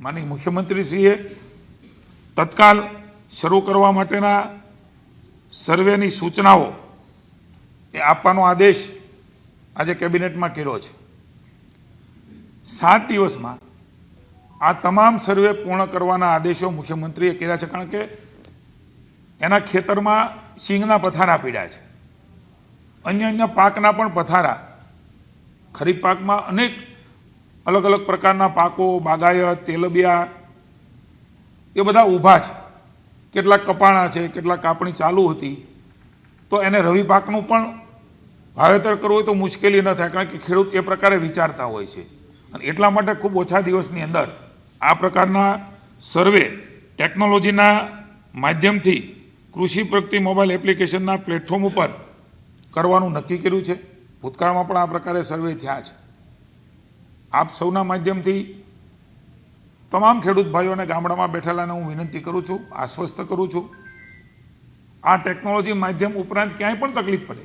માની મુખ્યમંત્રીશ્રીએ તત્કાલ શરૂ કરવા માટેના સર્વેની સૂચનાઓ એ આપવાનો આદેશ આજે કેબિનેટમાં કર્યો છે. સાત દિવસમાં આ તમામ સર્વે પૂર્ણ કરવાના આદેશો મુખ્યમંત્રીએ કર્યા છે કારણ કે એના ખેતરમાં સિંગના પથારા પીડ્યા છે. અન્ય અન્ય પાકના પણ પથારા. ખરીફ પાકમાં અનેક અલગ અલગ પ્રકારના પાકો, બાગાયત તેલબિયા એ બધા ઊભા છે. કેટલાક કપાણા છે, કેટલાક કાપણી ચાલુ હતી. તો એને રવિ પાકનું પણ વાવેતર કરવું હોય તો મુશ્કેલી ન થાય, કારણ કે ખેડૂત એ પ્રકારે વિચારતા હોય છે. અને એટલા માટે ખૂબ ઓછા દિવસની અંદર આ પ્રકારના સર્વે ટેકનોલોજીના માધ્યમથી કૃષિ પ્રગતિ મોબાઈલ એપ્લિકેશનના પ્લેટફોર્મ ઉપર કરવાનું નક્કી કર્યું છે. ભૂતકાળમાં પણ આ પ્રકારે સર્વે થયા છે. આપ સૌના માધ્યમથી તમામ ખેડૂત ભાઈઓને ગામડામાં બેઠેલાને હું વિનંતી કરું છું, આશ્વસ્ત કરું છું. આ ટેકનોલોજી માધ્યમ ઉપરાંત ક્યાંય પણ તકલીફ પડે